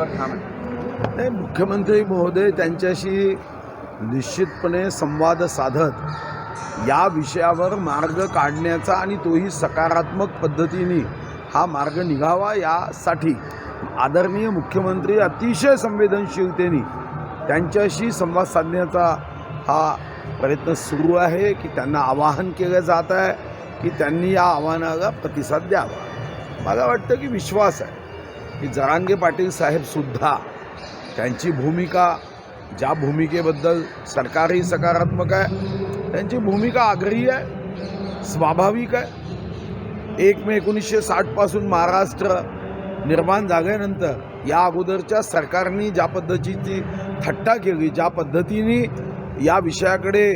नाही मुख्यमंत्री महोदय त्यांच्याशी निश्चितपणे संवाद साधत या विषयावर मार्ग काढण्याचा आणि तोही सकारात्मक पद्धतीने हा मार्ग निघावा यासाठी आदरणीय मुख्यमंत्री अतिशय संवेदनशीलतेने त्यांच्याशी संवाद साधण्याचा हा प्रयत्न सुरू आहे की त्यांना आवाहन केलं जात आहे की त्यांनी या आव्हानाला प्रतिसाद द्यावा. मला वाटतं की विश्वास आहे. की जरांगे पाटील साहेबसुद्धा त्यांची भूमिका ज्या भूमिकेबद्दल सरकारही सकारात्मक आहे त्यांची भूमिका आग्रही आहे स्वाभाविक आहे. एक मे एकोणीसशे साठपासून महाराष्ट्र निर्माण झाल्यानंतर या अगोदरच्या सरकारने ज्या पद्धतीची थट्टा केली ज्या पद्धतीने या विषयाकडे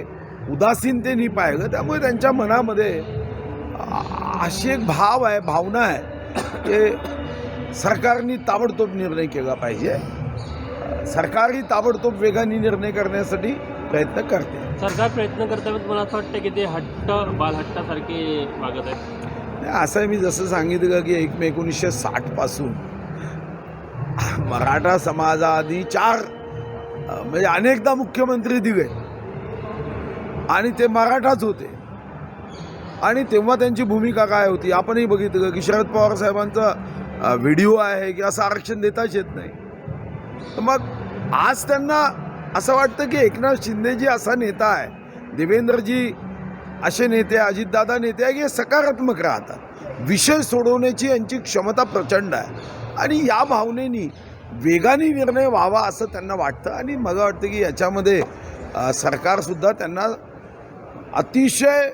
उदासीनतेने पाहिलं त्यामुळे त्यांच्या मनामध्ये अशी एक भाव आहे भावना आहे की सरकारने ताबडतोब निर्णय केला पाहिजे. सरकारही ताबडतोब वेगाने निर्णय करण्यासाठी प्रयत्न करते. सरकार प्रयत्न करताना मला असं वाटतं की ते हट्ट बालहट्टासारखे वागत आहेत. असं मी जसं सांगितलं की एक मे एकोणीसशे साठपासून मराठा समाजाआधी चार म्हणजे अनेकदा मुख्यमंत्री दिले आणि ते मराठाच होते. आणि तेव्हा त्यांची भूमिका काय होती आपणही बघितलं की शरद पवार साहेबांचा व्हिडिओ आहे की असं आरक्षण देताच येत नाही. तर मग आज त्यांना असं वाटतं की एकनाथ शिंदेजी असा नेता आहे देवेंद्रजी असे नेते अजितदादा नेते आहे की हे सकारात्मक राहतात. विषय सोडवण्याची यांची क्षमता प्रचंड आहे. आणि या भावनेनी वेगाने निर्णय व्हावा असं त्यांना वाटतं. आणि मला वाटतं की याच्यामध्ये सरकारसुद्धा त्यांना अतिशय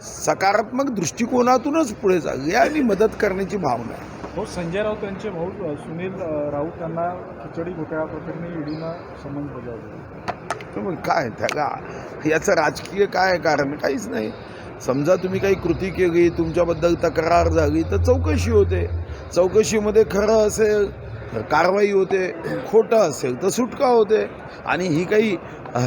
सकारात्मक दृष्टिकोनातूनच पुढे आहे आणि मदत करण्याची भावना आहे. हो संजय राऊत यांचे भाऊ सुनील राऊत यांना खिचडी घोटाळा प्रकरणी ईडीनं समन्स बजावलं. मग काय त्याला याचं राजकीय काय कारण? काहीच नाही. समजा तुम्ही काही कृती केली तुमच्याबद्दल तक्रार झाली तर चौकशी होते. चौकशीमध्ये खरं असेल कारवाई होते खोटं असेल तर सुटका होते. आणि ही काही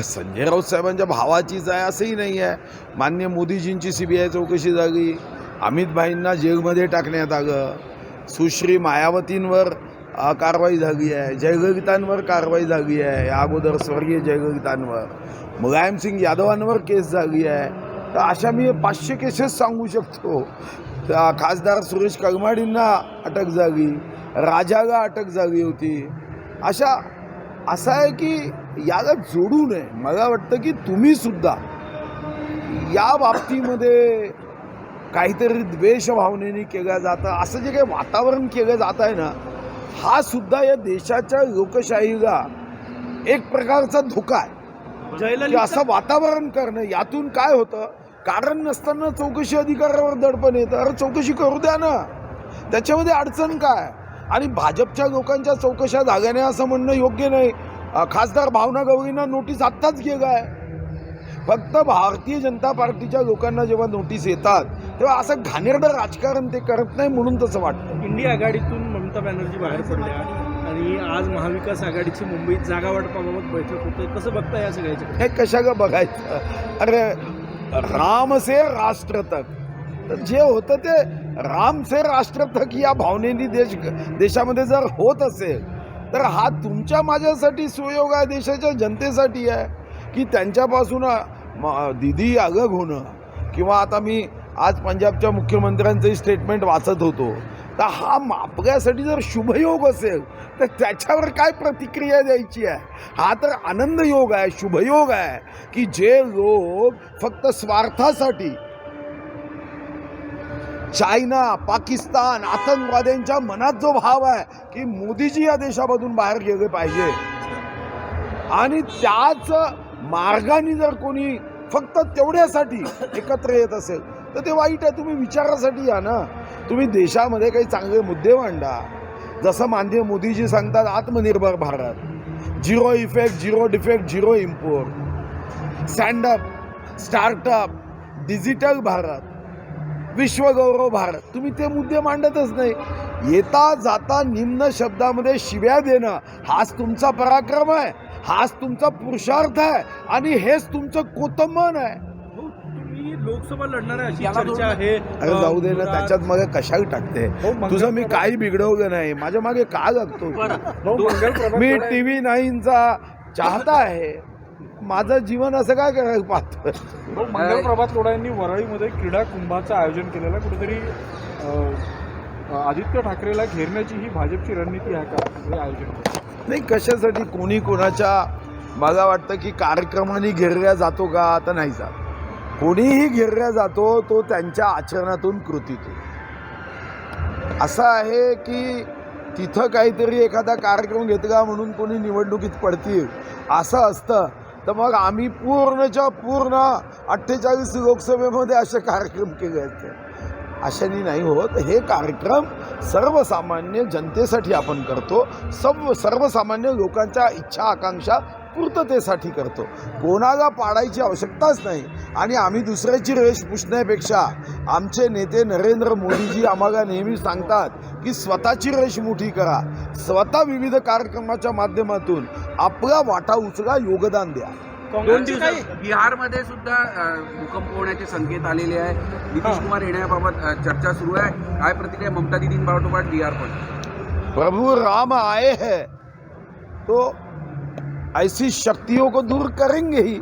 संजय राऊत साहेबांच्या भावाचीच आहे असंही नाही आहे. मान्य मोदीजींची सी बी आय चौकशी झाली अमित भाईंना जेलमध्ये टाकण्यात आलं. सुश्री मायावतींवर कारवाई झाली आहे. जयललितांवर कारवाई झाली आहे. या अगोदर स्वर्गीय जयललितांवर मुलायमसिंग यादवांवर केस झाली आहे. तर अशा मी पाचशे केसेस सांगू शकतो. खासदार सुरेश कलमाडींना अटक झाली राजाला अटक झाली होती. अशा असं आहे की याला जोडू नये. मला वाटतं की तुम्ही सुद्धा या बाबतीमध्ये काहीतरी द्वेष भावनेने केलं जातं असं जे काही वातावरण केलं जात आहे ना हा सुद्धा या देशाच्या लोकशाहीला एक प्रकारचा धोका आहे. असं वातावरण करणं यातून काय होतं? कारण नसताना चौकशी अधिकारावर दडपण येतं. अरे चौकशी करू द्या ना. त्याच्यामध्ये अडचण काय? आणि भाजपच्या लोकांच्या चौकशा झाल्याने असं म्हणणं योग्य नाही. खासदार भावना गवळींना नोटीस आत्ताच गेलं आहे फक्त भारतीय जनता पार्टीच्या लोकांना जेव्हा नोटीस येतात तेव्हा असं घाणेरडं राजकारण ते करत नाही म्हणून तसं वाटतं. इंडिया आघाडीतून ममता बॅनर्जी बाहेर पडल्या आणि आज महाविकास आघाडीची मुंबईत जागा वाटपाबाबत बैठक होते. कसं बघता या सगळ्याच्या हे कशाला बघायचं? अरे राम से राष्ट्र तक. तर जे होतं ते रामचे राष्ट्रथक या भावनेनी देश देशामध्ये जर होत असेल तर हा तुमच्या माझ्यासाठी सुयोग आहे देशाच्या जनतेसाठी आहे की त्यांच्यापासून म- दिदी अलग होणं किंवा आता मी आज पंजाबच्या मुख्यमंत्र्यांचंही स्टेटमेंट वाचत होतो. तर हा मापग्यासाठी आपल्यासाठी जर शुभयोग असेल तर त्याच्यावर काय प्रतिक्रिया द्यायची आहे? हा तर आनंद योग आहे शुभयोग आहे की जे लोक फक्त स्वार्थासाठी चायना पाकिस्तान आतंकवाद्यांच्या मनात जो भाव आहे की मोदीजी या देशामधून बाहेर गेले पाहिजे. आणि त्याच मार्गाने जर कोणी फक्त तेवढ्यासाठी एकत्र येत असेल तर ते वाईट आहे. तुम्ही विचारासाठी या ना. तुम्ही देशामध्ये काही चांगले मुद्दे मांडा. जसं माननीय मोदीजी सांगतात आत्मनिर्भर Bharat. Zero effect zero defect zero import standup startup digital Bharat. विश्वगौरव Bharat. तुम्ही ते मुद्दे मांडतच नाही. येता जाता निम्न शब्दामध्ये शिव्या देणं हाच तुमचा पराक्रम आहे हाच तुमचा पुरुषार्थ आहे आणि हेच तुमचं कोतंबन आहे. तुम्ही लोकसभा लढणार आहे अशी चर्चा आहे. अरे जाऊ दे ना त्याच्यात मग कशाला टाकते? हो, तुझं मी काही बिघडवलं नाही. माझ्या मागे का लागतो मी टीव्ही नाईनचा चाहता आहे. माझं जीवन असं काय करायला पाहतं मंगल प्रभात लोढा यांनी वरळीमध्ये क्रीडा कुंभाचं आयोजन केलेलं. कुठेतरी आदित्य ठाकरेला घेरण्याची ही भाजपची रणनीती आहे का? आयोजन? नाही कशासाठी? कोणी कोणाच्या मला वाटतं की कार्यक्रमाने घेरल्या जातो का? तर नाही जात. कोणीही घेरल्या जातो तो त्यांच्या आचरणातून कृतीतून असं आहे की तिथं काहीतरी एखादा कार्यक्रम घेतला म्हणून कोणी निवडणुकीत पडतील असं असतं. तर मग आम्ही पूर्णच्या पूर्ण अठ्ठेचाळीस लोकसभेमध्ये असे कार्यक्रम केले असते अशाने नाही होत. हे कार्यक्रम सर्वसामान्य जनतेसाठी आपण करतो. सर्व सर्वसामान्य लोकांच्या इच्छा आकांक्षा पूर्ततेसाठी करतो. कोणाला पाडायची आवश्यकताच नाही. आणि आम्ही दुसऱ्याची रेष पुसण्यापेक्षा आमचे नेते नरेंद्र मोदीजी आम्हाला नेहमी सांगतात की स्वतःची रेष मोठी करा. स्वतः विविध कार्यक्रमाच्या माध्यमातून आपला वाटा उचला योगदान द्या. बिहारमध्ये सुद्धा भूकंप होण्याचे संकेत आलेले आहे. नितीश हा. कुमार येण्याबाबत चर्चा सुरू आहे. काय प्रतिक्रिया? ममता दिदींबाबत बिहार पण प्रभु राम आए हैं तो ऐसी शक्तियों को दूर करेंगे ही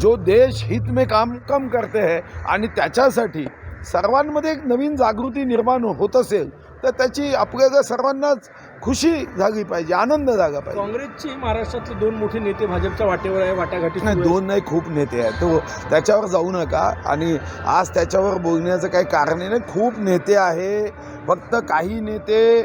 जो देश हित में काम कम करते हैं। आणि त्याच्यासाठी सर्वांमध्ये एक नवीन जागृती निर्माण होत असेल तर त्याची आपल्याला सर्वांनाच खुशी झाली पाहिजे आनंद झाला पाहिजे. काँग्रेसचे महाराष्ट्रातले दोन मोठे नेते भाजपच्या वाटेवर आहे वाटाघाटी नाही. दोन नाही खूप नेते आहेत. तो त्याच्यावर जाऊ नका. आणि आज त्याच्यावर बोलण्याचं काही कारण नाही. खूप नेते आहे. फक्त काही नेते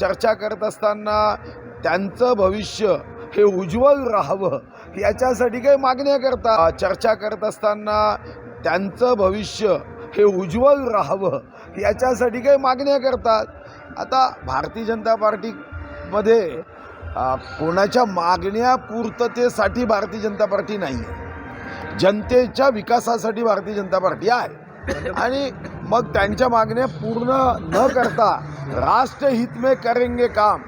चर्चा करत असताना त्यांचं भविष्य हे उज्ज्वल राहावं याच्यासाठी काही मागण्या करता. चर्चा करत असताना त्यांचं भविष्य हे उज्ज्वल राहावं याच्यासाठी काही मागण्या करतात. आता भारतीय जनता पार्टीमध्ये कोणाच्या मागण्या पूर्ततेसाठी भारतीय जनता पार्टी नाही आहे जनतेच्या विकासासाठी भारतीय जनता पार्टी आहे. आणि मग त्यांच्या मागण्या पूर्ण न करता राष्ट्रहित में करेंगे काम.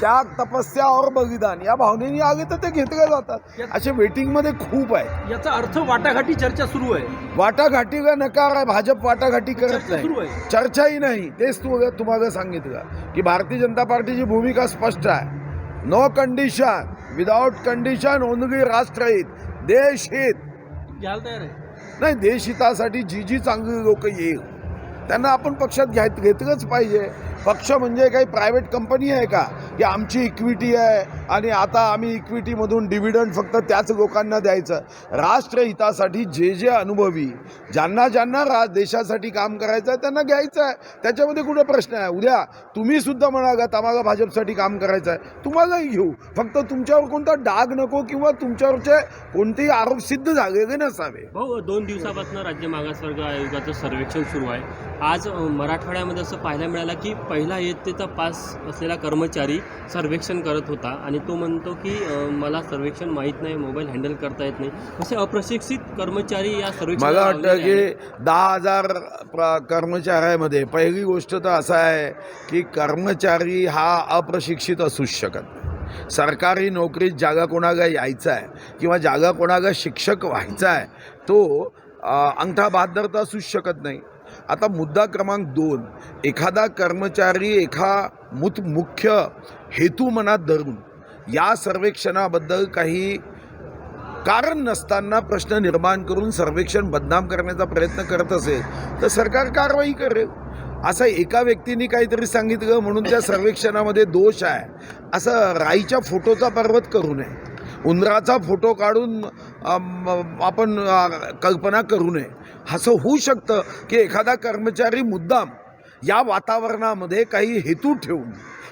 त्याग तपस्या और बलिदान. या भावनेने आले तर ते घेतले जातात. असे वेटिंगमध्ये खूप आहे. याचा अर्थ वाटाघाटी चर्चा सुरू आहे. वाटाघाटीला नकार आहे? भाजप वाटाघाटी करत चर्चा सुरू नाही आहे. चर्चाही नाही. तेच तू तुम्हाला सांगितलं. की भारतीय जनता पार्टीची भूमिका स्पष्ट आहे. No condition without condition only राष्ट्रहित. देशहित. घ्यायला तयार आहे. नाही देशहितासाठी जी जी चांगली लोक येईल त्यांना आपण पक्षात घ्याय घेतलंच पाहिजे. पक्ष म्हणजे काही प्रायव्हेट कंपनी आहे का? की आमची इक्विटी आहे आणि आता आम्ही इक्विटीमधून डिव्हिडंड फक्त त्याच लोकांना द्यायचं. राष्ट्रहितासाठी जे जे अनुभवी ज्यांना ज्यांना रा देशासाठी काम करायचं आहे त्यांना घ्यायचं आहे. त्याच्यामध्ये कुठं प्रश्न आहे? उद्या तुम्हीसुद्धा म्हणाल का आम्हाला भाजपसाठी काम करायचं आहे. तुम्हालाही घेऊ. फक्त तुमच्यावर कोणता डाग नको किंवा तुमच्यावरचे कोणतेही आरोप सिद्ध झालेले नसावे भाऊ दोन दिवसापासून राज्य मागासवर्ग आयोगाचं सर्वेक्षण सुरू आहे. आज मराठवाड्यामध्ये असं पाहायला मिळालं की पहिला इयत्तेचा पास असलेला कर्मचारी सर्वेक्षण करत होता आणि तो म्हणतो की मला सर्वेक्षण माहीत नाही मोबाईल हँडल करता येत नाही. असे अप्रशिक्षित कर्मचारी या सर्वेक्षण मला वाटतं की दहा हजार प्र कर्मचाऱ्यामध्ये पहिली गोष्ट तर असं आहे की कर्मचारी हा अप्रशिक्षित असूच शकत नाही. सरकारी नोकरीत जागा कोणाला यायचा आहे किंवा जागा कोणाला शिक्षक व्हायचा आहे तो अंगठा बहादर तर असूच शकत नाही. आता मुद्दा क्रमांक दोन. एखादा कर्मचारी एका मुत मुख्य हेतू मनात धरून या सर्वेक्षणाबद्दल काही कारण नसताना प्रश्न निर्माण करून सर्वेक्षण बदनाम करण्याचा प्रयत्न करत असेल तर सरकार कारवाई करेल. असं एका व्यक्तीने काहीतरी सांगितलं म्हणून त्या सर्वेक्षणामध्ये दोष आहे. असं राईच्या फोटोचा पर्वत करू नये. उंदराचा फोटो काढून आपण कल्पना करू नये. असं होऊ शकतं की एखादा कर्मचारी मुद्दाम या वातावरणामध्ये काही हेतू ठेवून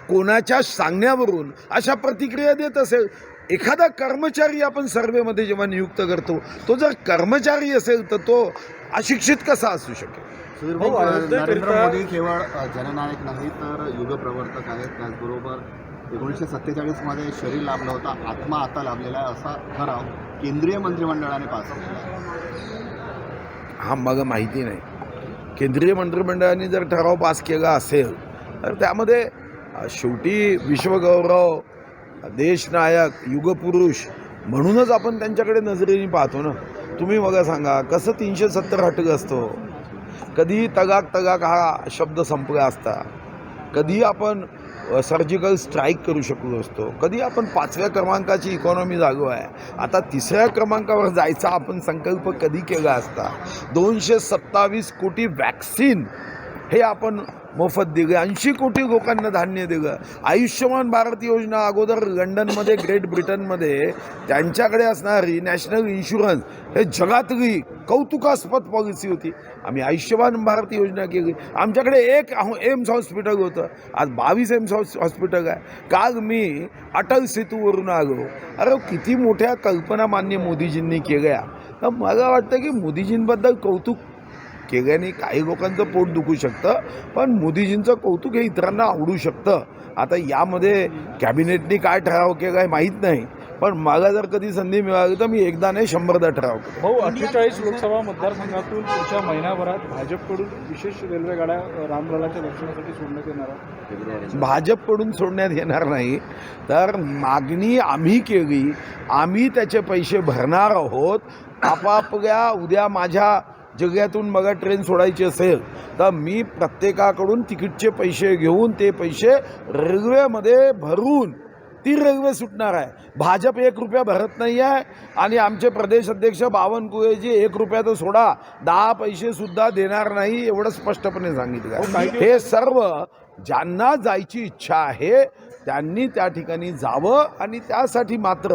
कोणाच्या सांगण्यावरून अशा प्रतिक्रिया देत असेल. एखादा कर्मचारी आपण सर्वेमध्ये जेव्हा नियुक्त करतो तो जर कर्मचारी असेल तर तो अशिक्षित कसा असू शकेल? नरेंद्र मोदी केवळ जननायक नाही तर युगप्रवर्तक आहेत. त्याचबरोबर एकोणीसशे सत्तेचाळीसमध्ये शरीर लाभला होता आत्मा आता लाभलेला आहे असा ठराव केंद्रीय मंत्रिमंडळाने पास केला हा मग माहिती नाही. केंद्रीय मंत्रिमंडळाने जर ठराव पास केला असेल तर त्यामध्ये शेवटी विश्वगौरव देशनायक युगपुरुष म्हणूनच आपण त्यांच्याकडे नजरेने पाहतो ना. तुम्ही बघा सांगा कसं तीनशे सत्तर हटक असतो? कधीही तगाक तगाक हा शब्द संपला असता. कधी आपण सर्जिकल स्ट्राईक करू शकलो असतो. कधी आपण पाचव्या क्रमांकाची इकॉनॉमी जागो आहे आता तिसऱ्या क्रमांकावर जायचा आपण संकल्प कधी केला असता? दोनशे सत्तावीस कोटी वॅक्सिन हे आपण मोफत दिलं ऐंशी कोटी लोकांना धान्य दिलं आयुष्यमान भारत योजना अगोदर लंडनमध्ये ग्रेट ब्रिटनमध्ये त्यांच्याकडे असणारी नॅशनल इन्शुरन्स हे जगातली कौतुकास्पद पॉलिसी होती. आम्ही आयुष्यमान भारत योजना केली. आमच्याकडे एक एम्स हॉस्पिटल होतं. आज बावीस एम्स हॉस हॉस्पिटल आहे. काल मी अटल सेतूवरून आलो. अरे किती मोठ्या कल्पना मान्य मोदीजींनी केल्या. तर मला वाटतं की मोदीजींबद्दल कौतुक केल्याने काही लोकांचं पोट दुखू शकतं पण मोदीजींचं कौतुक हे इतरांना आवडू शकतं. आता यामध्ये कॅबिनेटनी काय ठराव केला आहे माहीत नाही पण मला जर कधी संधी मिळाली तर मी एकदा नाही शंभरदा ठराव केला भाऊ अठ्ठेचाळीस लोकसभा मतदारसंघातून पुढच्या महिन्याभरात भाजपकडून विशेष रेल्वेगाड्या अ, रामललाच्या दर्शनासाठी सोडण्यात येणार भाजपकडून सोडण्यात येणार नाही तर मागणी आम्ही केली आम्ही त्याचे पैसे भरणार आहोत. आपापल्या उद्या माझ्या जगातून मला ट्रेन सोडायची असेल तर मी प्रत्येकाकडून तिकीटचे पैसे घेऊन ते पैसे रेल्वेमध्ये भरून ती रेल्वे सुटणार आहे भाजप एक रुपया भरत नाही आहे आणि आमचे प्रदेश अध्यक्ष बावनकुळेजी एक रुपया तर सोडा दहा पैसे सुद्धा देणार नाही एवढं स्पष्टपणे सांगितलं आहे. हे सर्व ज्यांना जायची इच्छा आहे त्यांनी त्या ठिकाणी जावं आणि त्यासाठी मात्र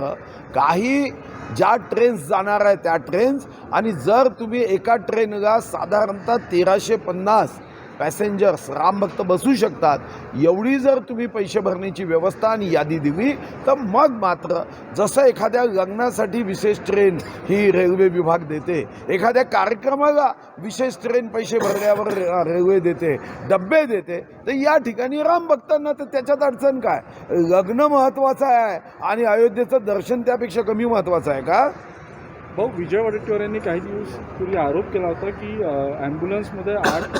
काही ज्या ट्रेन्स जाणार आहे त्या ट्रेन्स आणि जर तुम्ही एका ट्रेनला साधारणतः तेराशे पन्नास पॅसेंजर्स रामभक्त बसू शकतात. एवढी जर तुम्ही पैसे भरण्याची व्यवस्था आणि यादी दिली तर मग मात्र जसं एखाद्या लग्नासाठी विशेष ट्रेन ही रेल्वे विभाग देते एखाद्या कार्यक्रमाला विशेष ट्रेन पैसे भरल्यावर रेल्वे देते डब्बे देते तर या ठिकाणी रामभक्तांना तर त्याच्यात अडचण काय? लग्न महत्त्वाचं आहे आणि अयोध्येचं दर्शन त्यापेक्षा कमी महत्त्वाचं आहे का? भाऊ विजय वडेट्टीवार यांनी काही दिवस पूर्वी आरोप केला होता की ॲम्ब्युलन्समध्ये आठ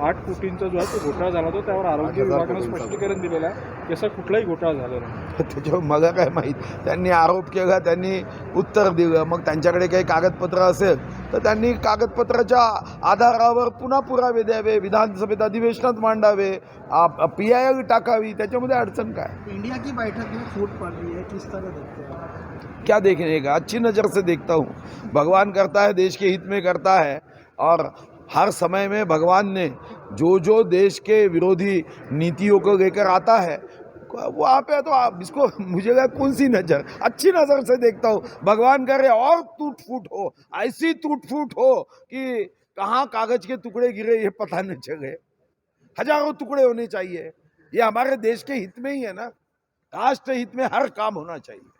आठ कोटींचा जो आहे तो घोटाळा झाला होता त्यावर आरोग्य विभागानं. स्पष्टीकरण दिलेलं आहे. की असा कुठलाही घोटाळा झालेला नाही. त्याच्यावर मला काय माहीत? त्यांनी आरोप केला त्यांनी उत्तर दिलं. मग त्यांच्याकडे काही कागदपत्र असेल तर त्यांनी कागदपत्राच्या आधारावर पुन्हा पुरावे द्यावे विधानसभेत अधिवेशनात मांडावे पी आय एल टाकावी. त्याच्यामध्ये अडचण काय? इंडिया की बैठक फूट पड़ रही है? किस तरह देखते आप? क्या देखने का अच्छी नज़र से देखता हूँ। भगवान करता है, देश के हित में करता है और हर समय में भगवान ने जो जो देश के विरोधी नीतियों को लेकर आता है, वहाँ पे तो आप इसको मुझे लगा कौन सी नज़र? अच्छी नज़र से देखता हूँ। भगवान करे और टूट फूट हो, ऐसी टूट फूट हो कि कहाँ कागज़ के टुकड़े गिरे ये पता नहीं चले। हज़ारों टुकड़े होने चाहिए। ये हमारे देश के हित में ही है ना। राष्ट्र हित में हर काम होना चाहिए।